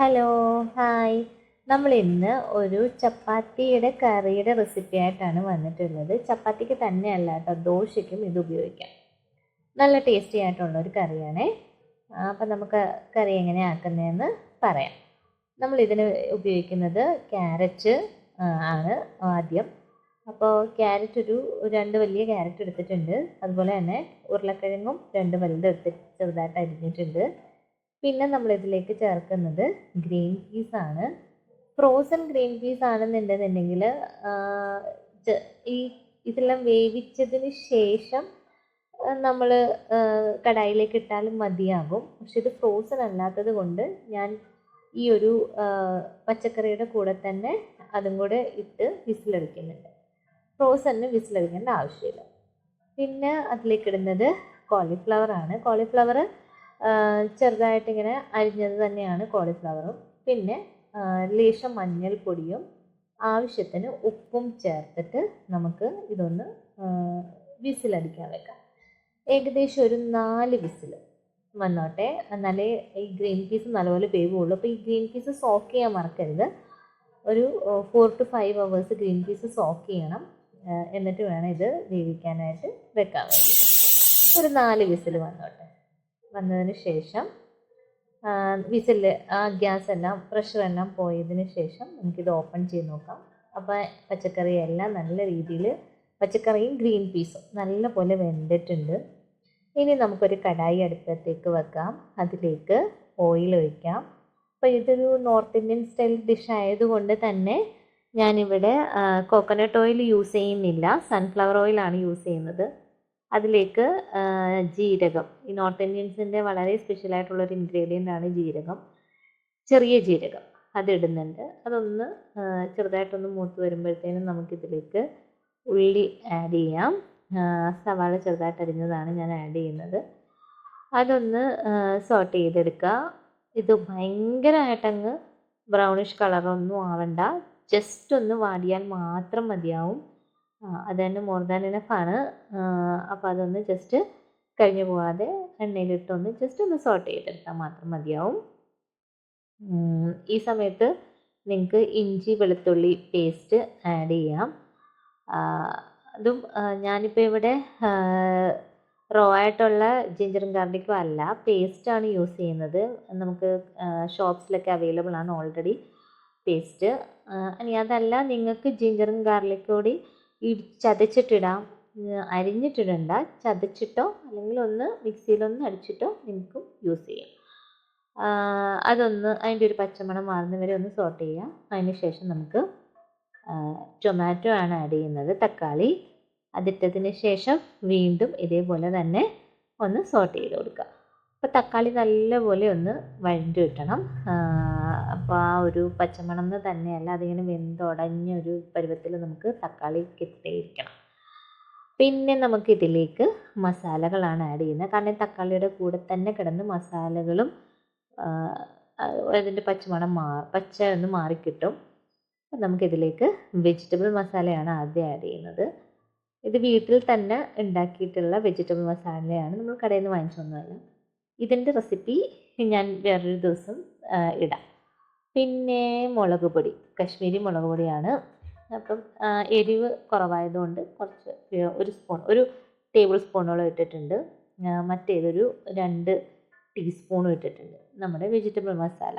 Hello hi. നമ്മൾ ഇന്ന് ഒരു ചപ്പാത്തിയുടെ കറിയുടെ റെസിപ്പി ആയിട്ടാണ് വന്നിട്ടുള്ളത്. ചപ്പാത്തിക്ക് തന്നെയല്ല കേട്ടോ ദോശയ്ക്കും ഇത് ഉപയോഗിക്കാം. നല്ല ടേസ്റ്റി ആയിട്ടുള്ള ഒരു കറിയാണേ. അപ്പം നമുക്ക് കറി എങ്ങനെ ആക്കുന്നതെന്ന് പറയാം. നമ്മൾ ഇതിന് ഉപയോഗിക്കുന്നത് ക്യാരറ്റ് ആണ് ആദ്യം. അപ്പോൾ ക്യാരറ്റ് ഒരു രണ്ട് വലിയ ക്യാരറ്റ് എടുത്തിട്ടുണ്ട്. അതുപോലെ തന്നെ ഉരുളക്കിഴങ്ങും രണ്ട് വലുത് എടുത്ത് ചെറുതായിട്ട് അരിഞ്ഞിട്ടുണ്ട്. പിന്നെ നമ്മൾ ഇതിലേക്ക് ചേർക്കുന്നത് ഗ്രീൻ പീസ് ആണ്. ഫ്രോസൺ ഗ്രീൻ പീസ് ആണെന്നുണ്ടെന്നുണ്ടെങ്കിൽ ഈ ഇതെല്ലാം വേവിച്ചതിന് ശേഷം നമ്മൾ കടായിലേക്ക് ഇട്ടാലും മതിയാകും. പക്ഷെ ഇത് ഫ്രോസൺ അല്ലാത്തത് കൊണ്ട് ഞാൻ ഈ ഒരു പച്ചക്കറിയുടെ കൂടെ തന്നെ അതും കൂടെ ഇട്ട് വിസിലടിക്കുന്നുണ്ട്. ഫ്രോസണിന് വിസിലടിക്കേണ്ട ആവശ്യമില്ല. പിന്നെ അതിലേക്ക് ഇടുന്നത് കോളിഫ്ലവർ ആണ്. കോളിഫ്ലവർ ചെറുതായിട്ട് ഇങ്ങനെ അരിഞ്ഞത് തന്നെയാണ് കോളിഫ്ലവറും പിന്നെ ലേശം മഞ്ഞൾപ്പൊടിയും ആവശ്യത്തിന് ഉപ്പും ചേർത്തിട്ട് നമുക്ക് ഇതൊന്ന് വിസിലടിക്കാൻ വെക്കാം. ഏകദേശം ഒരു നാല് വിസിൽ വന്നോട്ടെ. എന്നാലേ ഈ ഗ്രീൻ പീസ് നല്ലപോലെ വേവുള്ളൂ. അപ്പോൾ ഈ ഗ്രീൻ പീസ് സോക്ക് ചെയ്യാൻ മറക്കരുത്. ഒരു four to five hours green peas soak ചെയ്യണം. എന്നിട്ട് വേണം ഇത് വേവിക്കാനായിട്ട് വെക്കാൻ വേണ്ടി ഒരു നാല് വിസിൽ വന്നോട്ടെ. വന്നതിന് ശേഷം വിസിൽ ആ ഗ്യാസ് എല്ലാം പ്രഷർ എല്ലാം പോയതിന് ശേഷം നമുക്കിത് ഓപ്പൺ ചെയ്ത് നോക്കാം. അപ്പോൾ പച്ചക്കറി എല്ലാം നല്ല രീതിയിൽ പച്ചക്കറിയും ഗ്രീൻ പീസും നല്ല പോലെ വെന്തിട്ടുണ്ട്. ഇനി നമുക്കൊരു കടായി അടുപ്പത്തേക്ക് വെക്കാം. അതിലേക്ക് ഓയിൽ ഒഴിക്കാം. അപ്പോൾ ഇതൊരു നോർത്ത് ഇന്ത്യൻ സ്റ്റൈൽ ഡിഷ് ആയതുകൊണ്ട് തന്നെ ഞാനിവിടെ കോക്കനട്ട് ഓയിൽ യൂസ് ചെയ്യുന്നില്ല. സൺഫ്ലവർ ഓയിലാണ് യൂസ് ചെയ്യുന്നത്. അതിലേക്ക് ജീരകം. ഈ നോർത്ത് ഇന്ത്യൻസിന്റെ വളരെ സ്പെഷ്യൽ ആയിട്ടുള്ളൊരു ഇൻഗ്രീഡിയന്റ് ആണ് ജീരകം. ചെറിയ ജീരകം. അതിടുന്നുണ്ട്. അതൊന്ന് ചെറുതായിട്ടൊന്ന് മൂത്ത് വരുമ്പോഴത്തേനും നമുക്കിതിലേക്ക് ഉള്ളി ആഡ് ചെയ്യാം. സവാള ചെറുതായിട്ട് അരിഞ്ഞതാണ് ഞാൻ ആഡ് ചെയ്യുന്നത്. അതൊന്ന് സോട്ട് ചെയ്തെടുക്കുക. ഇത് ഭയങ്കരമായിട്ടങ്ങ് ബ്രൗണിഷ് കളറൊന്നും ആവണ്ട. ജസ്റ്റ് ഒന്ന് വാടിയാൽ മാത്രം മതിയാവും. അത് തന്നെ മോർ ദാൻ ഇനഫാണ് അപ്പോൾ അതൊന്ന് ജസ്റ്റ് കഴിഞ്ഞു പോവാതെ എണ്ണയിലിട്ടൊന്ന് ജസ്റ്റ് ഒന്ന് സോട്ട് ചെയ്തെടുത്താൽ മാത്രം മതിയാവും. ഈ സമയത്ത് നിങ്ങൾക്ക് ഇഞ്ചി വെളുത്തുള്ളി പേസ്റ്റ് ആഡ് ചെയ്യാം. അതും ഞാനിപ്പോൾ ഇവിടെ റോ ആയിട്ടുള്ള ജിഞ്ചറും ഗാർലിക്കും അല്ല പേസ്റ്റാണ് യൂസ് ചെയ്യുന്നത്. നമുക്ക് ഷോപ്സിലൊക്കെ അവൈലബിൾ ആണ് ഓൾറെഡി പേസ്റ്റ് ഇനി അതല്ല നിങ്ങൾക്ക് ജിഞ്ചറും ഗാർലിക്കും കൂടി ചതച്ചിട്ടിടാം. അരിഞ്ഞിട്ടിടണ്ട. ചതച്ചിട്ടോ അല്ലെങ്കിൽ ഒന്ന് മിക്സിയിലൊന്ന് അടിച്ചിട്ടോ നിങ്ങൾക്ക് യൂസ് ചെയ്യാം. അതൊന്ന് അതിന്റെ ഒരു പച്ചമണം മാറുന്ന വരെ ഒന്ന് സോർട്ട് ചെയ്യാം. അതിന് ശേഷം നമുക്ക് ടൊമാറ്റോ ആണ് ആഡ് ചെയ്യുന്നത്. തക്കാളി അതിട്ടതിന് ശേഷം വീണ്ടും ഇതേപോലെ തന്നെ ഒന്ന് സോർട്ട് ചെയ്ത് കൊടുക്കുക. അപ്പോൾ തക്കാളി നല്ലപോലെ ഒന്ന് വഴണ്ടി കിട്ടണം. അപ്പോൾ ആ ഒരു പച്ചമണം എന്ന് തന്നെയല്ല അതിങ്ങനെ വെന്തുടഞ്ഞ ഒരു പരുവത്തിൽ നമുക്ക് തക്കാളി കിട്ടിയിരിക്കണം പിന്നെ നമുക്ക് ഇതിലേക്ക് മസാലകളാണ് ആഡ് ചെയ്യുന്നത്. കാരണം തക്കാളിയുടെ കൂടെ തന്നെ കിടന്ന് മസാലകളും അതിന്റെ പച്ചമണം മാ പച്ച ഒന്ന് മാറിക്കിട്ടും. നമുക്കിതിലേക്ക് വെജിറ്റബിൾ മസാലയാണ് ആദ്യം ആഡ് ചെയ്യുന്നത്. ഇത് വീട്ടിൽ തന്നെ ഉണ്ടാക്കിയിട്ടുള്ള വെജിറ്റബിൾ മസാലയാണ്. നമ്മൾ കടയിൽ നിന്ന് വാങ്ങിച്ചൊന്നുമല്ല ഇതിന്റെ റെസിപ്പി ഞാൻ വേറൊരു ദിവസം ഇടാം. പിന്നെ മുളക് പൊടി കശ്മീരി മുളക് പൊടിയാണ്. അപ്പം എരിവ് കുറവായതുകൊണ്ട് കുറച്ച് ഒരു സ്പൂൺ ഒരു ടേബിൾ സ്പൂണോളം ഇട്ടിട്ടുണ്ട്. മറ്റേതൊരു രണ്ട് ടീസ്പൂണും ഇട്ടിട്ടുണ്ട്. നമ്മുടെ വെജിറ്റബിൾ മസാല.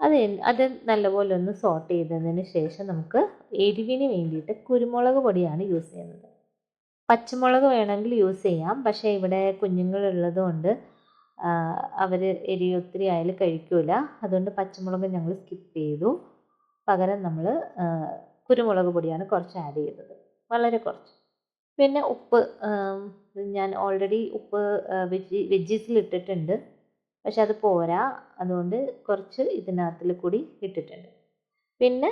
അത് അത് നല്ലപോലെ ഒന്ന് സോട്ട് ചെയ്തതിന് ശേഷം നമുക്ക് എരിവിന് വേണ്ടിയിട്ട് കുരുമുളക് പൊടിയാണ് യൂസ് ചെയ്യുന്നത്. പച്ചമുളക് വേണമെങ്കിൽ യൂസ് ചെയ്യാം. പക്ഷേ ഇവിടെ കുഞ്ഞുങ്ങളുള്ളത് കൊണ്ട് അവർ എരി ഒത്തിരി ആയാലും കഴിക്കില്ല അതുകൊണ്ട് പച്ചമുളക് ഞങ്ങൾ സ്കിപ്പ് ചെയ്തു. പകരം നമ്മൾ കുരുമുളക് പൊടിയാണ് കുറച്ച് ആഡ് ചെയ്തത്. വളരെ കുറച്ച്. പിന്നെ ഉപ്പ് ഞാൻ ഓൾറെഡി ഉപ്പ് വെജി വെജീസിൽ ഇട്ടിട്ടുണ്ട്. പക്ഷെ അത് പോരാ. അതുകൊണ്ട് കുറച്ച് ഇതിനകത്തിൽ കൂടി ഇട്ടിട്ടുണ്ട്. പിന്നെ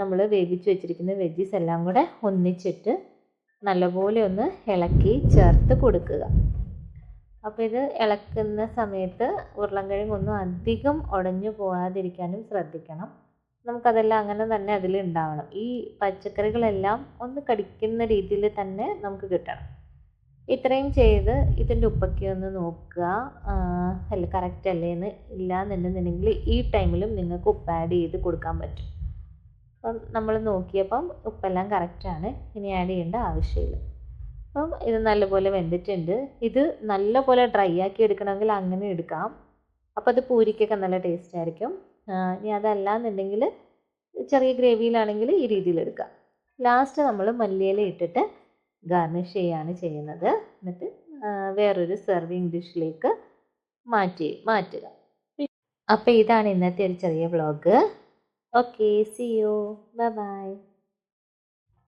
നമ്മൾ വേവിച്ച് വെച്ചിരിക്കുന്ന വെജീസ് എല്ലാം കൂടെ ഒന്നിച്ചിട്ട് നല്ലപോലെ ഒന്ന് ഇളക്കി ചേർത്ത് കൊടുക്കുക. അപ്പോൾ ഇത് ഇളക്കുന്ന സമയത്ത് ഉരുളൻകിഴങ്ങൊന്നും അധികം ഉടഞ്ഞു പോകാതിരിക്കാനും ശ്രദ്ധിക്കണം. നമുക്കതെല്ലാം അങ്ങനെ തന്നെ അതിൽ ഉണ്ടാവണം. ഈ പച്ചക്കറികളെല്ലാം ഒന്ന് കടിക്കുന്ന രീതിയിൽ തന്നെ നമുക്ക് കിട്ടണം. ഇത്രയും ചെയ്ത് ഇതിന്റെ ഉപ്പൊക്കെ ഒന്ന് നോക്കുക. അല്ല കറക്റ്റ് അല്ലേ എന്ന് ഇല്ല എന്നുണ്ടെങ്കിൽ ഈ ടൈമിലും നിങ്ങൾക്ക് ഉപ്പ് ആഡ് ചെയ്ത് കൊടുക്കാൻ പറ്റും. അപ്പം നമ്മൾ നോക്കിയപ്പം ഉപ്പെല്ലാം കറക്റ്റാണ് ഇനി ആഡ് ചെയ്യേണ്ട ആവശ്യമില്ല. അപ്പം ഇത് നല്ലപോലെ വെന്തിട്ടുണ്ട്. ഇത് നല്ലപോലെ ഡ്രൈ ആക്കി എടുക്കണമെങ്കിൽ അങ്ങനെ എടുക്കാം. അപ്പോൾ അത് പൂരിക്കൊക്കെ നല്ല ടേസ്റ്റ് ആയിരിക്കും. ഇനി അതല്ല എന്നുണ്ടെങ്കിൽ ചെറിയ ഗ്രേവിയിലാണെങ്കിൽ ഈ രീതിയിൽ എടുക്കാം. ലാസ്റ്റ് നമ്മൾ മല്ലിയില ഇട്ടിട്ട് ഗാർണിഷ് ചെയ്യാണ് ചെയ്യുന്നത്. എന്നിട്ട് വേറൊരു സെർവിങ് ഡിഷിലേക്ക് മാറ്റി മാറ്റുക. അപ്പോൾ ഇതാണ് ഇന്നത്തെ ഒരു ചെറിയ vlog okay see you bye bye